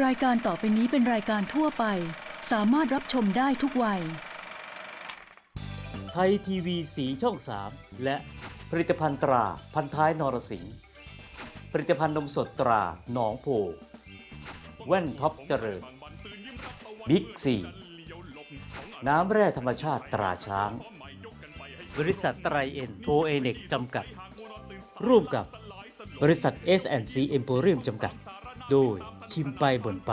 รายการต่อไปนี้เป็นรายการทั่วไป สามารถรับชมได้ทุกวัย ไทยทีวีสีช่อง 3 และผลิตภัณฑ์ตราพันท้ายนรสิงห์ผลิตภัณฑ์นมสดตราหนองโพ แว่นท็อปเจริญบิ๊กซีน้ำแร่ธรรมชาติตราช้าง บริษัทไตรเอ็นโอเอเน็กจำกัด ร่วมกับบริษัท S&C e m p o r i u m จำกัด โดย ชิมไปบ่นไป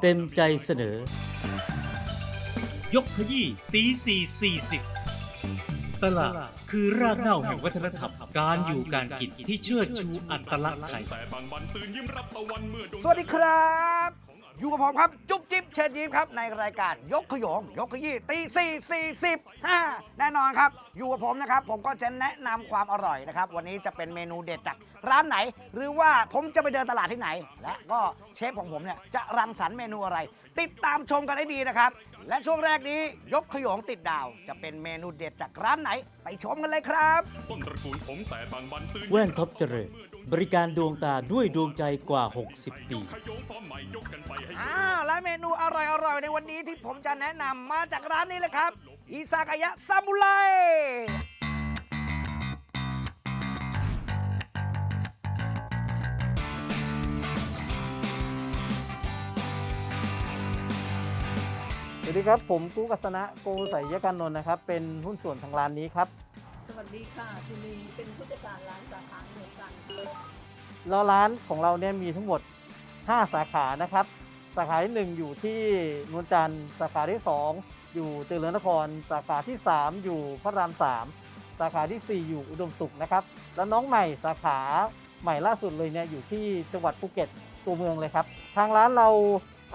เต็มใจเสนอ ยกขยี้ตีสี่สี่สิบตลาดคือรากเหง้าแห่งวัฒนธรรมการอยู่การกินที่เชิดชูอัตลักษณ์ไทย สวัสดีครับ อยู่กับผมครับ จุ๊บจิ๊บเชิญยิ้มครับ ในรายการยกขยง ยกขยี้ตีสี่สี่สิบห้าแน่นอนครับ อยู่กับผมนะครับ ผมก็จะแนะนำความอร่อยนะครับ วันนี้จะเป็นเมนูเด็ดจากร้านไหน หรือว่าผมจะไปเดินตลาดที่ไหน และก็เชฟของผมเนี่ยจะรังสรรค์เมนูอะไร ติดตามชมกันให้ดีนะครับ และช่วงแรกนี้ยกขยงติดดาว จะเป็นเมนูเด็ดจากร้านไหน ไปชมกันเลยครับ ต้นตระกูลผมแต่บางบันตื่นแว่นท็อปเจริญ บริการดวงตาด้วยดวงใจกว่า 60 ปีขยงฟอร์มใหม่ยกกันไปให้อ่าและเมนูอร่อยๆในวันนี้ที่ผมจะแนะนำมาจากร้านนี้เลยครับ อิซากายะซามูไรสวัสดีครับ ผมกู้กัศนะโกสายยการนนท์นะครับ เป็นหุ้นส่วนทางร้านนี้ครับ สวัสดีค่ะคุณลีเป็นผู้จัดการร้านสาขาเหมือนกันค่ะ แล้วร้านของเราเนี่ยมีทั้งหมด 5 สาขานะครับ สาขาที่ 1 อยู่ที่นวลจันทร์สาขาที่ 2 อยู่เจริญนคร สาขาที่ 3 อยู่พระราม3สาขาทีสี่ 4 อยู่อุดมสุขนะครับ แล้วน้องใหม่สาขาใหม่ล่าสุดเลยเนี่ยอยู่ที่จังหวัดภูเก็ตตัวเมืองเลยครับ ทางร้านเรา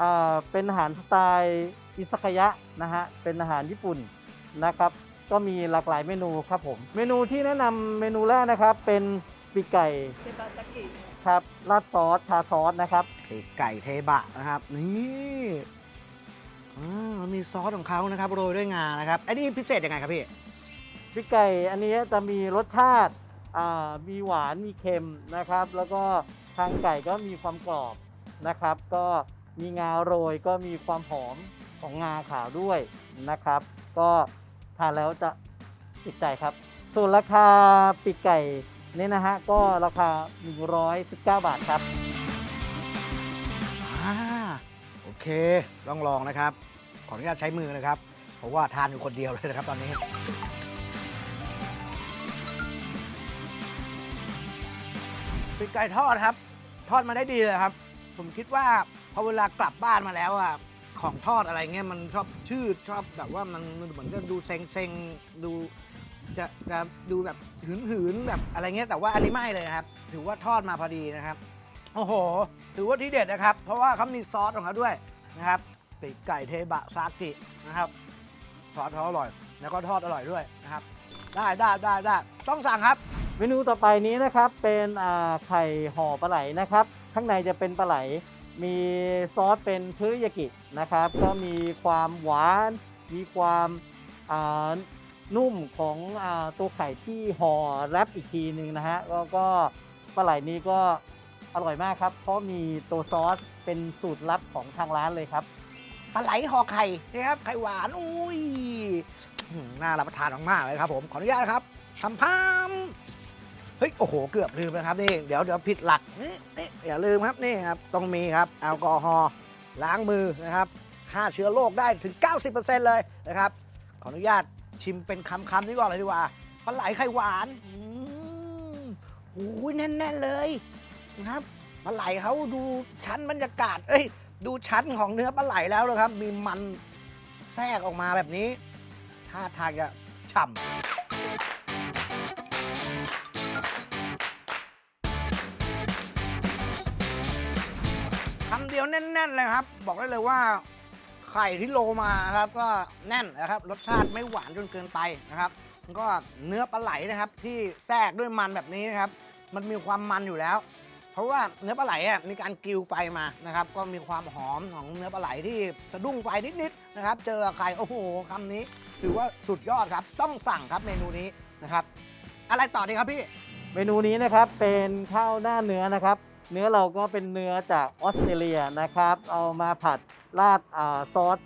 อ่าเป็นอาหารสไตล์อิซากายะนะฮะเป็นอาหารญี่ปุ่นนะครับ ก็มีหลากหลายเมนูครับผม เมนูที่แนะนำเมนูแรกนะครับเป็น ปีกไก่เทบาตากิครับราดซอสทาซอสนะครับ ปีกไก่เทบะนะครับ นี่อ่ามันมีซอสของเขานะครับโรยด้วยงานะครับไอ้นี่พิเศษยังไงครับพี่พริกไก่อันนี้จะมีรสชาติอ่ามีหวานมีเค็มนะครับ แล้วก็ทางไก่ก็มีความกรอบนะครับ ก็มีงาโรยก็มีความหอมของงาขาวด้วยนะครับ ก็ทานแล้วจะติดใจครับ ส่วนราคาปีกไก่ นี่นะฮะก็ราคา 119 บาทครับอ่าโอเคต้องลองนะครับ ขออนุญาตใช้มือนะครับ เพราะว่าทานอยู่คนเดียวเลยนะครับตอนนี้ เปีกไก่ทอดครับ ทอดมาได้ดีเลยครับ ผมคิดว่าพอเวลากลับบ้านมาแล้วอะของทอดอะไรเงี้ยมันชอบชืดชอบแบบว่ามันเหมือนจะดูเซ็งเซ็งๆดู จะจะดูแบบหืนหืนๆแบบอะไรเงี้ยแต่ว่าอันนี้ไม่เลยนะครับ ถือว่าทอดมาพอดีนะครับ โอ้โห ถือว่าที่เด็ดนะครับ เพราะว่าเขามีซอสของเขาด้วยนะครับปีกไก่เทบะซากินะครับซอสเขาอร่อย แล้วก็ทอดอร่อยด้วยนะครับ ได้ได้ได้ได้ต้องสั่งครับ เมนูต่อไปนี้นะครับเป็นอ่าไข่ห่อปลาไหลนะครับ ข้างในจะเป็นปลาไหล มีซอสเป็นเทอริยากินะครับ ก็มีความหวาน มีความอ่า นุ่มของอตัวไข่ที่ห่อแรปอีกทีหนึ่งนะฮะแล้วก็ปลาไหลนี้ก็อร่อยมากครับ เพราะมีตัวซอสเป็นสูตรลับของทางร้านเลยครับปลาไหลห่อไข่นะครับไข่หวานอุ้ยน่ารับประทานมากๆเลยครับผมขออนุญาตครับทำพามเฮ้ยโอ้โหเกือบลืมนะครับนี่เดี๋ยวเดี๋ยวผิดหลักนี่นี่อย่าลืมครับนี่ครับต้องมีครับแอลกอฮอล์ล้างมือนะครับฆ่าเชื้อโรคได้ถึง 90%เลยนะครับ ขออนุญาต ชิมเป็นคำๆนี้ก่อนเลยดีกว่าปลาไหลไข่หวานอืมโอ้ยแน่นๆเลยนะครับปลาไหลเขาดูชั้นบรรยากาศ เอ้ย ดูชั้นของเนื้อปลาไหลแล้วนะครับ มีมันแทรกออกมาแบบนี้ท่าทางจะฉ่ำคำเดียวแน่นๆเลยครับ บอกได้เลยว่า ไข่ที่โลมาครับ ก็แน่นนะครับรสชาติไม่หวานจนเกินไปนะครับก็เนื้อปลาไหลนะครับ ที่แทรกด้วยมันแบบนี้นะครับ มันมีความมันอยู่แล้ว เพราะว่าเนื้อปลาไหลอะมีการกิวไฟมานะครับ ก็มีความหอมของเนื้อปลาไหลที่สะดุ้งไฟนิดๆนะครับ เจอไข่โอ้โหคำนี้ ถือว่าสุดยอดครับ ต้องสั่งครับเมนูนี้นะครับ อะไรต่อดีครับพี่ เมนูนี้นะครับเป็นข้าวหน้าเนื้อนะครับ เนื้อเราก็เป็นเนื้อจากออสเตรเลียนะครับ เอามาผัดราดอ่าซอส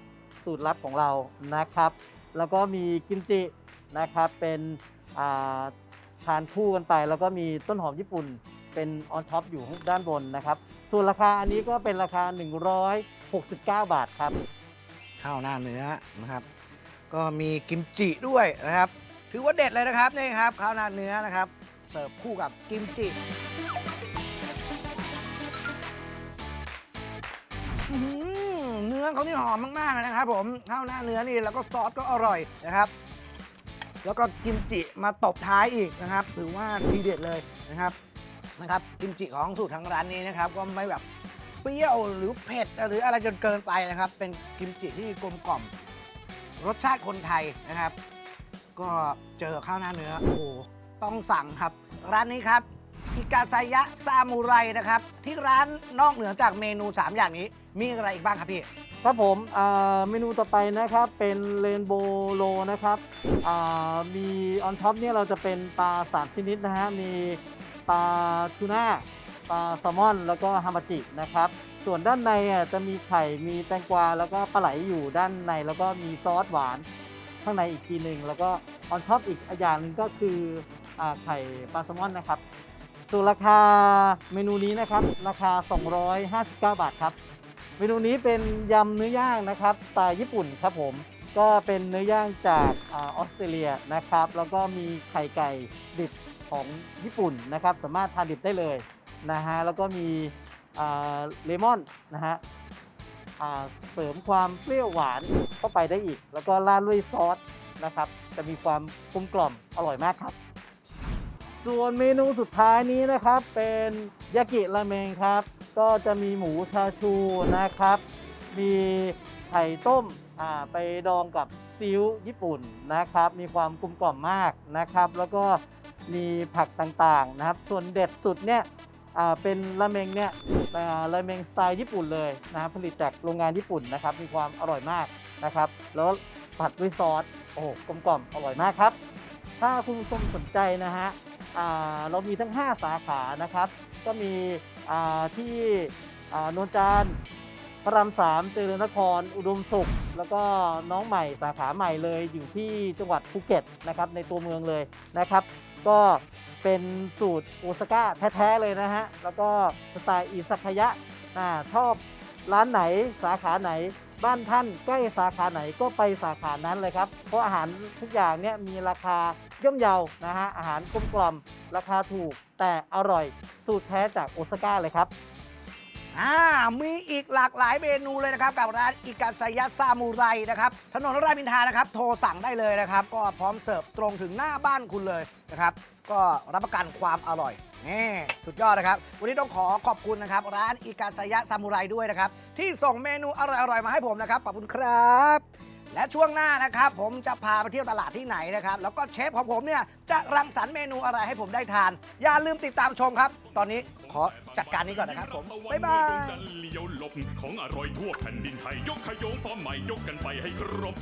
สูตรลับของเรานะครับ แล้วก็มีกิมจินะครับเป็นอ่าทานคู่กันไปแล้วก็มีต้นหอมญี่ปุ่นเป็นออนท็อปอยู่ด้านบนนะครับ ส่วนราคาอันนี้ก็เป็นราคา 169 บาทครับ ข้าวหน้าเนื้อนะครับ ก็มีกิมจิด้วยนะครับ ถือว่าเด็ดเลยนะครับนี่ครับข้าวหน้าเนื้อนะครับ เสิร์ฟคู่กับกิมจิ อื้อหือเนื้อเขานี่หอมมากๆนะครับผมข้าวหน้าเนื้อนี่แล้วก็ซอสก็อร่อยนะครับ แล้วก็กิมจิมาตบท้ายอีกนะครับถือว่าทีเด็ดเลยนะครับนะครับกิมจิของสูตรทางร้านนี้นะครับ ก็ไม่แบบเปรี้ยวหรือเผ็ดหรืออะไรจนเกินไปนะครับ เป็นกิมจิที่กลมกล่อม รสชาติคนไทยนะครับ ก็เจอข้าวหน้าเนื้อโอ้โหต้องสั่งครับ ร้านนี้ครับ อิกาไซยะซามูไรนะครับ ที่ร้านนอกเหนือจากเมนู 3 อย่างนี้ มีอะไรอีกบ้างครับพี่ ครับผมอ่าเมนูต่อไปนะครับเป็นเรนโบว์โลนะครับอ่ามีออนท็อปเนี่ยเราจะเป็นปลาสามชนิดนะฮะมีปลาทูน่าปลาแซลมอน แล้วก็ฮามาจินะครับ ส่วนด้านในอะจะมีไข่มีแตงกวาแล้วก็ปลาไหลอยู่ด้านใน แล้วก็มีซอสหวานข้างในอีกทีหนึ่งแล้วก็ออนท็อปอีกอย่างหนึ่งก็คืออาไข่ปลาแซลมอนนะครับ ส่วนราคาเมนูนี้นะครับ ราคา 259 บาทครับ เมนูนี้เป็นยำเนื้อย่างนะครับสไตล์ญี่ปุ่นครับผมก็เป็นเนื้อย่างจากออสเตรเลียนะครับ แล้วก็มีไข่ไก่ดิบของญี่ปุ่นนะครับ สามารถทานดิบได้เลยนะฮะแล้วก็มีเลมอนนะฮะเสริมความเปรี้ยวหวานเข้าไปได้อีก แล้วก็ราดด้วยซอสนะครับ จะมีความกลมกล่อมอร่อยมากครับ ส่วนเมนูสุดท้ายนี้นะครับ เป็นยากิราเมงครับ ก็จะมีหมูชาชูนะครับ มีไข่ต้มอ่าไปดองกับซีอิ๊วญี่ปุ่นนะครับ มีความกลมกล่อมมากนะครับ แล้วก็มีผักต่างๆนะครับ ส่วนเด็ดสุดเนี่ยอ่าเป็นราเมงเนี่ยอ่าราเมงสไตล์ญี่ปุ่นเลยนะครับผลิตจากโรงงานญี่ปุ่นนะครับ มีความอร่อยมากนะครับ แล้วผัดด้วยซอสโอ้โหกลมกล่อมอร่อยมากครับ ถ้าคุณผู้ชมสนใจนะฮะ เรามีทั้ง 5 สาขานะครับ ก็มีที่อ่านจันพระรามสามเจริญนคร อุดมสุข แล้วก็น้องใหม่สาขาใหม่เลยอยู่ที่จังหวัดภูเก็ตนะครับในตัวเมืองเลยนะครับ ก็เป็นสูตรโอซาก้าแท้ๆเลยนะฮะ แล้วก็สไตล์อิซากายะชอบร้านไหนสาขาไหน บ้านท่านใกล้สาขาไหนก็ไปสาขานั้นเลยครับ เพราะอาหารทุกอย่างเนี่ยมีราคาย่อมเยานะฮะอาหารกลมกล่อมราคาถูกแต่อร่อยสูตรแท้จากโอซาก้าเลยครับ อ่ามีอีกหลากหลายเมนูเลยนะครับ กับร้านอิกาไซยะซามูไรนะครับ ถนนรามอินทรานะครับ โทรสั่งได้เลยนะครับ ก็พร้อมเสิร์ฟตรงถึงหน้าบ้านคุณเลยนะครับ ก็รับประกันความอร่อยนี่สุดยอดนะครับ วันนี้ต้องขอขอบคุณนะครับ ร้านอิกาไซยะซามูไรด้วยนะครับ ที่ส่งเมนูอร่อยๆมาให้ผมนะครับขอบคุณครับ และช่วงหน้านะครับ ผมจะพาไปเที่ยวตลาดที่ไหนนะครับ แล้วก็เชฟของผมเนี่ยจะรังสรรค์เมนูอะไรให้ผมได้ทาน อย่าลืมติดตามชมครับ ตอนนี้ขอจัดการนี้ก่อนนะครับผม บ๊ายบาย จันเลี้ยวหลบของอร่อยทั่วแผ่นดินไทย ยกขยงฟอร์มใหม่ยกกันไปให้ครบ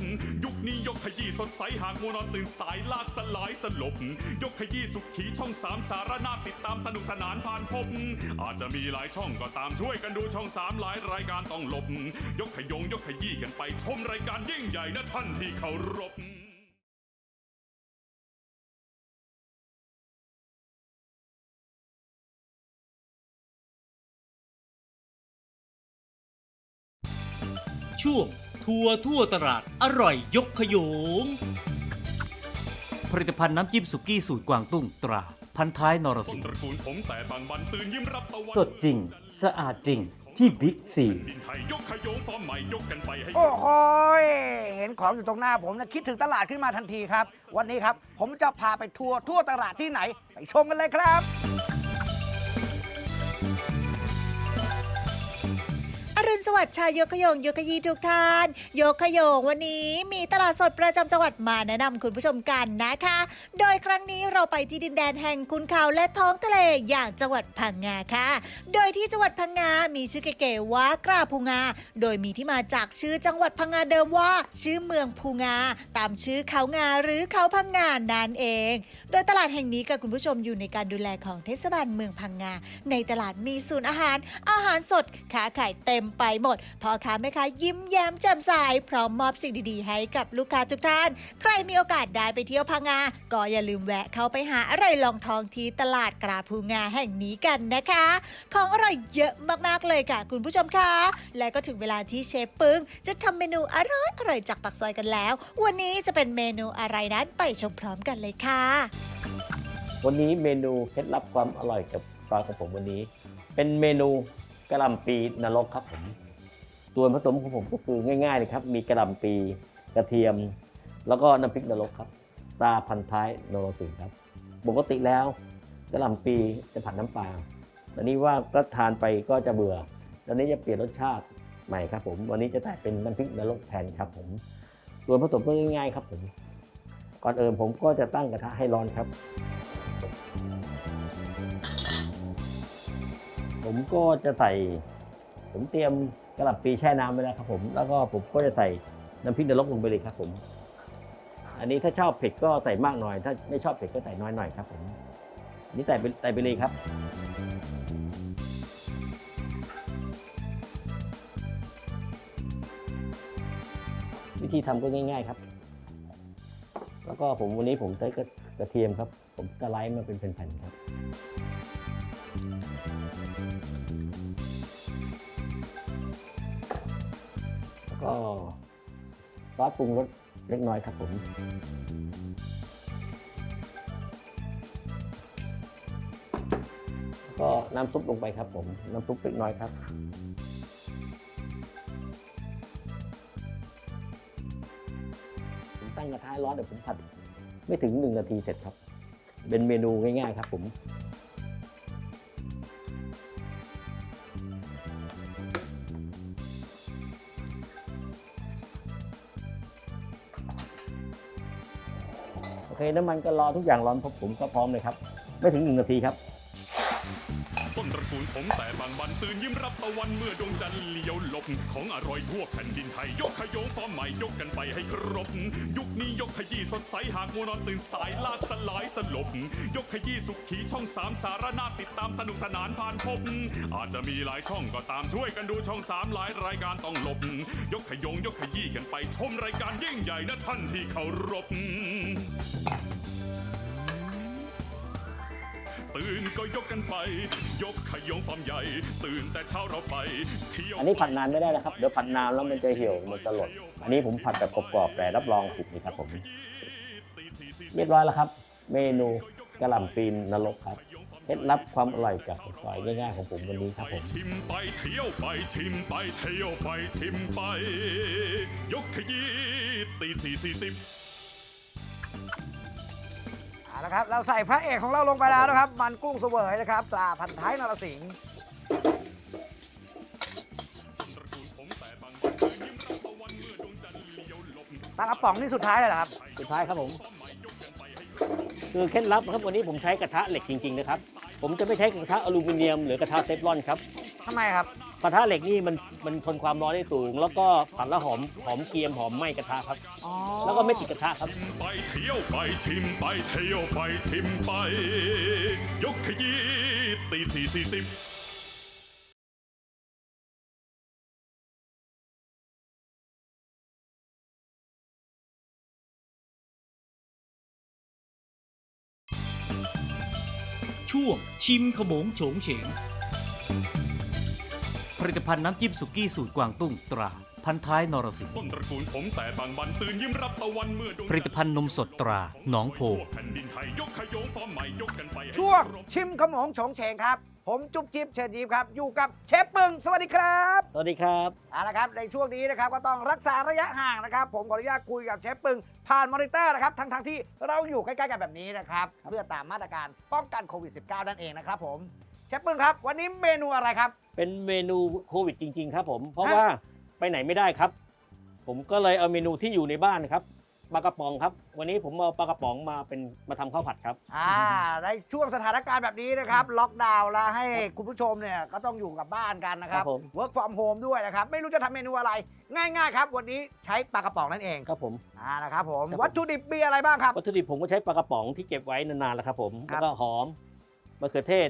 ยุคนี้ยกขยี้สดใสหากมัวนอนตื่นสายลากสลายสลบ ยกขยี้สุขีช่องสามสารนาติดตามสนุกสนานผ่านพบ อาจจะมีหลายช่องก็ตามช่วยกันดูช่องสามหลายรายการต้องหลบ ยกขยงยกขยี้กันไปชมรายการยิ่งใหญ่นะท่านที่เคารพช่วงทัวร์ทั่วตลาดอร่อยยกขยง ผลิตภัณฑ์น้ำจิ้มสุกี้สูตรกวางตุ้งตรา พันท้ายนรต้สินงตระกูลผมแต่บางบันตื่นยิ้มรับตะวัน สดจริง สะอาดจริง ที่บิ๊กซีดินไทยยกขยงฟอร์มใหม่ยกกันไปให้โอ้โหยเห็นของอยู่ตรงหน้าผมนะคิดถึงตลาดขึ้นมาทันทีครับ วันนี้ครับ ผมจะพาไปทัวร์ทั่วตลาดที่ไหน ไปชมกันเลยครับ รุณสวัสดิ์ชาวยกยงโยกยีทุกท่าน โยกยงวันนี้มีตลาดสดประจำจังหวัดมาแนะนำคุณผู้ชมกันนะคะ โดยครั้งนี้เราไปที่ดินแดนแห่งคุณเขาและท้องทะเลอย่างจังหวัดพังงาค่ะ โดยที่จังหวัดพังงา มีชื่อเก๋ๆว่ากราภูงา โดยมีที่มาจากชื่อจังหวัดพังงาเดิมว่า ชื่อเมืองภูงา ตามชื่อเขางาหรือเขาพังงานั่นเอง โดยตลาดแห่งนี้กับคุณผู้ชมอยู่ในการดูแลของเทศบาลเมืองพังงา ในตลาดมีศูนย์อาหาร อาหารสดค้าขายเต็มไปหมดพ่อค้าแม่ค้ายิ้มแย้มแจ่มใสพร้อมมอบสิ่งดีๆ ให้กับลูกค้าทุกท่าน ใครมีโอกาสได้ไปเที่ยวพังงา ก็อย่าลืมแวะเข้าไปหาอร่อยลองทองที่ตลาดกราภูงาแห่งนี้กันนะคะ ของอร่อยเยอะมากๆเลยค่ะ คุณผู้ชมคะ และก็ถึงเวลาที่เชฟปึ้ง จะทำเมนูอร่อยอร่อยจากปักซอยกันแล้ว วันนี้จะเป็นเมนูอะไรนั้นไปชมพร้อมกันเลยค่ะ วันนี้เมนูเคล็ดลับความอร่อยกับปลาของผมวันนี้ เป็นเมนู กระหล่ำปีนรกครับผมส่วนผสมของผมก็คือง่ายๆเลยครับ มีกระหล่ำปีกระเทียม แล้วก็น้ำพริกนรกครับ ตาพันท้ายนรสิงครับ ปกติแล้วกระหล่ำปีจะผัดน้ำปลาตอนนี้ว่าก็ทานไปก็จะเบื่อตอนนี้จะเปลี่ยนรสชาติใหม่ครับผม วันนี้จะแต่เป็นน้ำพริกนรกแทนครับผม ส่วนผสมก็ง่ายๆครับผม ก่อนอื่นผมก็จะตั้งกระทะให้ร้อนครับ ผมก็จะใส่ ผมเตรียมกระหล่ำปีแช่น้ำไว้แล้วครับผม แล้วก็ผมก็จะใส่น้ำพริกนรกลงไปเลยครับผม อันนี้ถ้าชอบเผ็ดก็ใส่มากหน่อย ถ้าไม่ชอบเผ็ดก็ใส่น้อยหน่อยครับผมนนี้ใส่ไปใส่ไปเลยครับ วิธีทำก็ง่าย ๆครับ แล้วก็ผมวันนี้ผมใช้กระกระเทียมครับ ผมสไลด์มาเป็นแผ่นๆครับ ก็ซอสปรุงรสเล็กน้อยครับผมแล้วก็น้ำซุปลงไปครับผม น้ำซุปเล็กน้อยครับ ผมตั้งกระทะร้อนเดี๋ยวผมผัด ไม่ถึงหนึ่งนาทีเสร็จครับ เป็นเมนูง่ายๆครับผม โอเคน้ำมันก็รอทุกอย่างร้อนพบผมก็พร้อมเลยครับ ไม่ถึงหนึ่งนาทีครับ ต้นตระกูลผมแต่บางบันตื่นยิ้มรับตะวันเมื่อดวงจันทร์เลี้ยวหลบของอร่อยทั่วแผ่นดินไทย ยกขยงฟอร์มใหม่ยกกันไปให้ครบ ยุคนี้ยกขยี้สดใสหากมัวนอนตื่นสายลากสลายสลบ ยกขยี้สุขีช่องสามสารนาติดตามสนุกสนานผ่านพบ อาจจะมีหลายช่องก็ตามช่วยกันดูช่องสามหลายรายการต้องหลบ ยกขยงยกขยี้กันไปชมรายการยิ่งใหญ่นะท่านที่เคารพ ตื่นก็ยกกันไป ยกขยงความใหญ่ ตื่นแต่เช้าเราไป เที่ยวอันนี้ผัดนานไม่ได้นะครับ เดี๋ยวผัดนานแล้วมันจะเหี่ยวมันจะหล่นอันนี้ผมผัดแบบกรอบๆแต่รับรองสุกนี่ครับผมเรียบร้อยแล้วครับ เมนูกระหล่ำปีนนรกครับเคล็ดลับความอร่อยจากซอยง่ายๆของผมวันนี้ครับไปผมชิมไปเที่ยวไปชิมไปเที่ยวไปชิมไป ยกขยี้ตีสี่สี่สิบเอา ละครับ เราใส่พระเอกของเราลงไปแล้วนะครับ มันกุ้งเสวยนะครับปลาพันท้ายนรสิงห์ตระกูลผมแต่บางบันตื่นยิ้มรับตะวันเมื่อดวงจันทร์เลี้ยวหลบปลากระป๋องนี่สุดท้ายเลยเหรอครับ สุดท้ายครับผมฟอร์มใหม่ยกกันไปให้ครบคือเคล็ดลับครับวันนี้ผมใช้กระทะเหล็กจริงๆนะครับ ผมจะไม่ใช้กระทะอลูมิเนียมหรือกระทะเทฟลอนครับทำไมครับ กระทะเหล็กนี่มันมันทนความร้อนได้สูง แล้วก็ผัดแล้วหอมหอมเกรียมหอมไหม้กระทะครับ อ๋อแล้วก็ไม่ติดกระทะครับ ไปเที่ยวไปชิมไปเที่ยวไปชิมไป ยกขยี้ตีสี่สี่สิบช่วงชิมขโมงโฉงเฉง ผลิตภัณฑ์น้ำจิ้มสุกี้สูตรกวางตุ้งตรา พันท้ายนรสิงห์ต้นตระกูลผมแต่บางบันตื่นยิ้มรับตะวันเมื่อดวงผลิตภัณฑ์นมสดตราหนองโพทั่วแผ่นดินไทยยกขยงฟอร์มใหม่ยกกันไปให้ ช่วงครบชิมขโมงโฉงเฉงครับ ผมจุ๊บจิ๊บเชิญยิ้มครับ อยู่กับเชฟปึงสวัสดีครับสวัสดีครับ เอาละครับในช่วงนี้นะครับก็ต้องรักษาระยะห่างนะครับ ผมขออนุญาตคุยกับเชฟปึงผ่านมอนิเตอร์นะครับทั้งทงๆที่เราอยู่ใกล้ๆกันแบบนี้นะครับเพื่อตามมาตรการป้องกันโควิด -19 นั่นเองนะครับผมเชฟปึงครับ วันนี้เมนูอะไรครับ เป็นเมนูโควิดจริง ๆ ครับ ผม เพราะฮะว่าไปไหนไม่ได้ครับ ผมก็เลยเอาเมนูที่อยู่ในบ้านครับปลากระป๋องครับ วันนี้ผมเอาปลากระป๋องมาเป็นมาทำข้าวผัดครับ อ่าในช่วงสถานการณ์แบบนี้นะครับ ล็อกดาวน์แล้วให้คุณผู้ชมเนี่ยก็ต้องอยู่กับบ้านกันนะครับ ครับผม work from home ด้วยนะครับ ไม่รู้จะทำเมนูอะไร ง่ายๆครับ วันนี้ใช้ปลากระป๋องนั่นเองครับผม อ่านะครับผม ครับผม วัตถุดิบมีอะไรบ้างครับ วัตถุดิบผมก็ใช้ปลากระป๋องที่เก็บไว้นานๆแล้วครับผม ครับ แล้วก็หอมมะเขือเทศ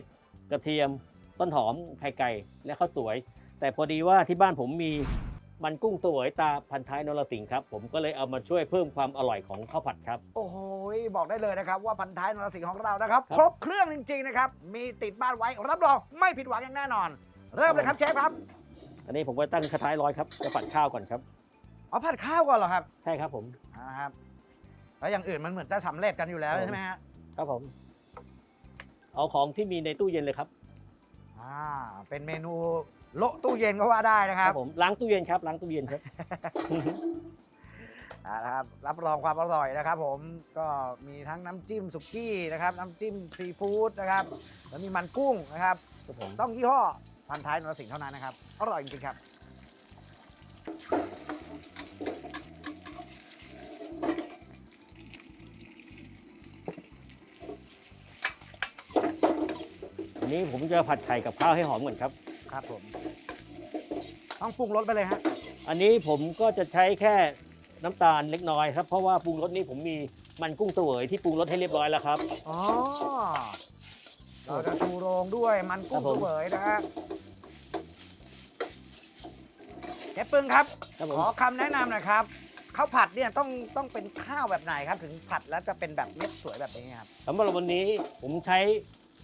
กระเทียม ต้นหอมไข่ไก่และข้าวสวย แต่พอดีว่าที่บ้านผมมีมันกุ้งสวยตาพันท้ายนรสิงห์ครับผมก็เลยเอามาช่วยเพิ่มความอร่อยของข้าวผัดครับ โอ้โหบอกได้เลยนะครับ ว่าพันท้ายนรสิงห์ของเรานะครับ ครับครบเครื่องจริง ๆ นะครับ มีติดบ้านไว้รับรองไม่ผิดหวังอย่างแน่นอน เริ่มเลยครับเชฟครับ อันนี้ผมก็ตั้งกระทะร้อยครับจะผัดข้าวก่อนครับเอาผัดข้าวก่อนเหรอครับใช่ครับผมอ่าครับแล้วอย่างอื่นมันเหมือนจะสำเร็จกันอยู่แล้วครับใช่ไหมฮะครับผม เอาของที่มีในตู้เย็นเลยครับ อ่าเป็นเมนูโละตู้เย็นก็ว่าได้นะครับผมล้างตู้เย็นครับล้างตู้เย็นครับ อ่านะครับรับรองความอร่อยนะครับ ผมก็มีทั้งน้ำจิ้มสุกี้นะครับ น้ำจิ้มซีฟู้ดนะครับแล้วมีมันกุ้งนะครับ ครับผมต้องยี่ห้อพันท้ายนรสิงห์เท่านั้นนะครับ อร่อยจริงๆครับ นนี้ผมจะผัดไข่กับข้าวให้หอมก่อนครับ ครับผม ต้องปรุงรสไปเลยฮะ อันนี้ผมก็จะใช้แค่น้ำตาลเล็กน้อยครับ เพราะว่าปรุงรสนี้ผมมีมันกุ้งเสวยที่ปรุงรสให้เรียบร้อยแล้วครับ อ๋อ เราจะชูโรงด้วยมันกุ้งครับผมเสวยนะฮะเจ๊ปึงครับ ครับผขมอคำแนะนำหน่อยครับข้าวผัดเนี่ยต้องต้องเป็นข้าวแบบไหนครับ ถึงผัดแล้วจะเป็นแบบเม็ดสวยแบบนี้ครับ สำหรับวันนี้ผมใช้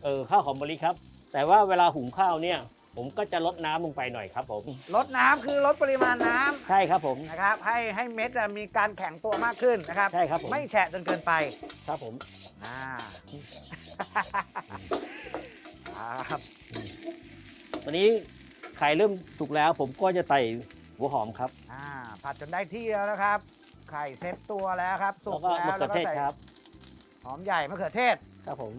เอ่อข้าวหอมมะลิครับ แต่ว่าเวลาหุงข้าวเนี่ย ผมก็จะลดน้ำลงไปหน่อยครับผม ลดน้ำคือลดปริมาณน้ำใช่ครับผม นะครับ ให้ให้เม็ดอะมีการแข็งตัวมากขึ้นนะครับ ใช่ครับผม ไม่แฉะจนเกินไปครับผม อ่าอ่าครับวันนี้ไข่เริ่มสุกแล้ว ผมก็จะใส่หัวหอมครับอ่าผัดจนได้ที่แล้วนะครับ ไข่เซ็ตตัวแล้วครับ สุแล้วกก็แล้วมะเขือเทศใส่ครับ หอมใหญ่มะเขือเทศ ครับผม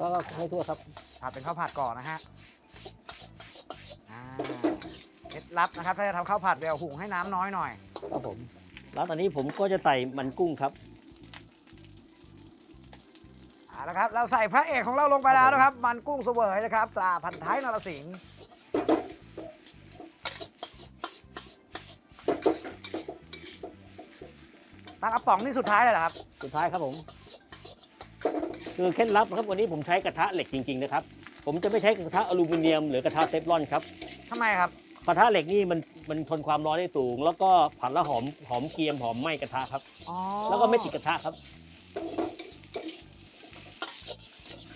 แล้วก็ให้ทั่วครับ ผัดเป็นข้าวผัดก่อนนะฮะอ่าเคล็ดลับนะครับถ้าจะทำข้าวผัดเดี๋ยวหุงให้น้ำน้อยหน่อย ครับผมแล้วตอนนี้ผมก็จะใส่มันกุ้งครับ เอาละครับเราใส่พระเอกของเราลงไปแล้วนะครับ มันกุ้งเสวยนะครับตราพันท้ายนรสิงห์ปลากระป๋องนี่สุดท้ายเลยเหรอครับ สุดท้ายครับผม คือเคล็ดลับนะครับวันนี้ผมใช้กระทะเหล็กจริงๆนะครับผมจะไม่ใช้กระทะอลูมิเนียมหรือกระทะเทฟลอนครับทำไมครับ กระทะเหล็กนี่มันมันทนความร้อนได้สูง แล้วก็ผัดแล้วหอมหอมเกรียมหอมไหม้กระทะครับ อ๋อแล้วก็ไม่ติดกระทะครับ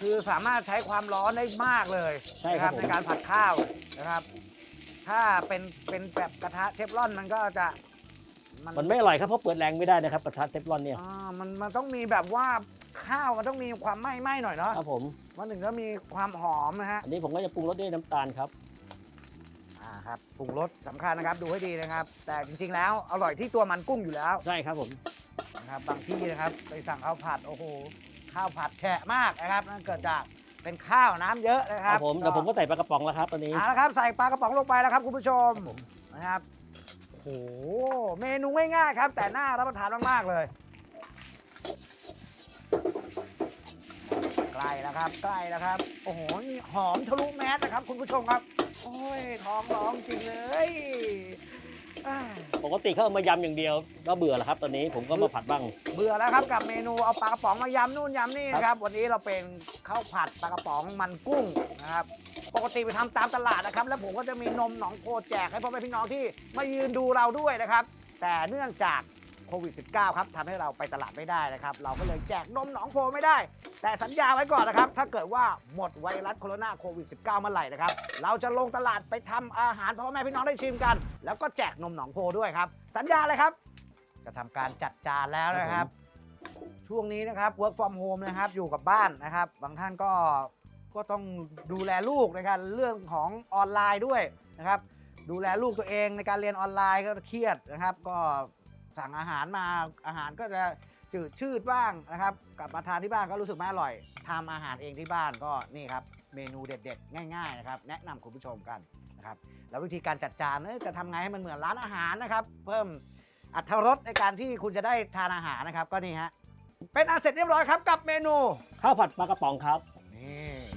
คือสามารถใช้ความร้อนได้มากเลยใช่นะครับผม ในการผัดข้าวนะครับ ถ้าเป็นเป็นแบบกระทะเทฟลอนมันก็จะมันไม่อร่อยครับเพราะเปิดแรงไม่ได้นะครับกระทะเทฟลอนเนี่ย อ่ามันมันต้องมีแบบว่า ข้าวมันต้องมีความไหม้ไหม้หน่อยเนาะครับผม มันถึงจะมีความหอมนะฮะอันนี้ผมก็จะปรุงรสด้วยน้ำตาลครับ อ่าครับปรุงรสสำคัญนะครับดูให้ดีนะครับ แต่จริงๆแล้วอร่อยที่ตัวมันกุ้งอยู่แล้วใช่ครับผม นะครับบางที่นะครับไปสั่งข้าวผัดโอ้โหข้าวผัดแฉะมากนะครับนั่นเกิดจากเป็นข้าวน้ำเยอะนะคครัรับบผมเดี๋ยวผมก็ใส่ปลากระป๋องแล้วครับตอนนี้ เอาละครับใส่ปลากระป๋องลงไปแล้วครับคุณผู้ชมนะครับโอ้โหเมนูง่ายๆครับ แต่น่ารับประทานมากๆเลย ใกล้แล้วครับ ใกล้แล้วครับ โอ้โหนี่หอมทะลุแมสนะครับ คุณผู้ชมครับ โอ้ยท้องร้องจริงเลยอ่าปกติเขาเอามายำอย่างเดียวก็เบื่อแล้วครับ ตอนนี้ผมก็มาผัดบ้าง เบื่อแล้วครับกับเมนูเอาปลากระป๋องมายำนู่นยำนี่นะครับ วันนี้เราเป็นข้าวผัดปลากระป๋องมันกุ้งนะครับ ปกติไปทำตามตลาดนะครับ แล้วผมก็จะมีนมหนองโพแจกให้พ่อแม่พี่น้องที่มายืนดูเราด้วยนะครับ แต่เนื่องจาก โควิด -19 ครับทำให้เราไปตลาดไม่ได้นะครับ เราก็เลยแจกนมหนองโพไม่ได้ แต่สัญญาไว้ก่อนนะครับ ถ้าเกิดว่าหมดไวรัสโคโรนาโควิด -19 เมื่อไหร่นะครับ เราจะลงตลาดไปทำอาหารพ่อแม่พี่น้องได้ชิมกัน แล้วก็แจกนมหนองโพด้วยครับ สัญญาเลยครับ จะทำการจัดจานแล้วนะครับ ช่วงนี้นะครับ work from home นะครับ อยู่กับบ้านนะครับ บางท่านก็ ก็ต้องดูแลลูกในการเรื่องของออนไลน์ด้วยนะครับ ดูแลลูกตัวเองในการเรียนออนไลน์ก็เครียดนะครับ ก็ สั่งอาหารมาอาหารก็จะจืดชืดบ้างนะครับกลับมาทานที่บ้านก็รู้สึกไม่อร่อยทำอาหารเองที่บ้านก็นี่ครับเมนูเด็ด ๆ ง่ายๆนะครับแนะนำคุณผู้ชมกันนะครับแล้ววิธีการจัดจานเอ้ยจะทำไงให้มันเหมือนร้านอาหารนะครับเพิ่มอรรถรสในการที่คุณจะได้ทานอาหารนะครับก็นี่ฮะเป็นอันเสร็จเรียบร้อยครับกับเมนูข้าวผัดปลากระป๋องครับนี่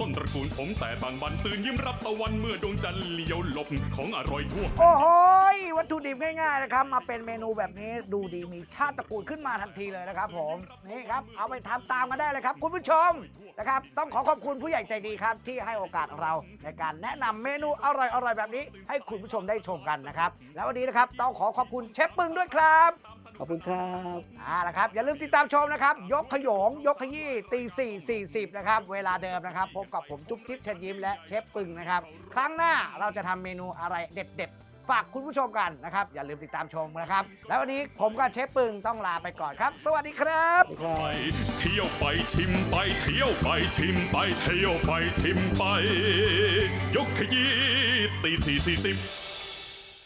ต้นตระกูลผมแต่บางบันตื่นยิ้มรับตะวันเมื่อดวงจันทร์เลี้ยวหลบของอร่อยทั่วโอ้โหยวัตถุดิบง่ายๆนะครับ มาเป็นเมนูแบบนี้ดูดีมีชาติตระกูลขึ้นมาทันทีเลยนะครับผมนี่ครับเอาไปทำตามกันได้เลยครับ คุณผู้ชมนะครับ ต้องขอขอบคุณผู้ใหญ่ใจดีครับ ที่ให้โอกาสเราในการแนะนำเมนูอร่อยๆแบบนี้ ให้คุณผู้ชมได้ชมกันนะครับ แล้ววันนี้นะครับต้องขอขอบคุณเชฟปึงด้วยครับ ขอบคุณครับอ่าละครับ อย่าลืมติดตามชมนะครับ ยกขยง ยกขยี้ตีสี่สี่สิบนะครับ เวลาเดิมนะครับ พบกับผมจุ๊บจิ๊บเชิญยิ้มและเชฟปึงนะครับ ครั้งหน้าเราจะทำเมนูอะไรเด็ดๆ ฝากคุณผู้ชมกันนะครับ อย่าลืมติดตามชมนะครับ แล้ววันนี้ผมกับเชฟปึงต้องลาไปก่อนครับ สวัสดีครับ ไปเที่ยวไปชิมไปเที่ยวไปชิมไปเที่ยวไปชิมไป ยกขยี้ตีสี่สี่สิบ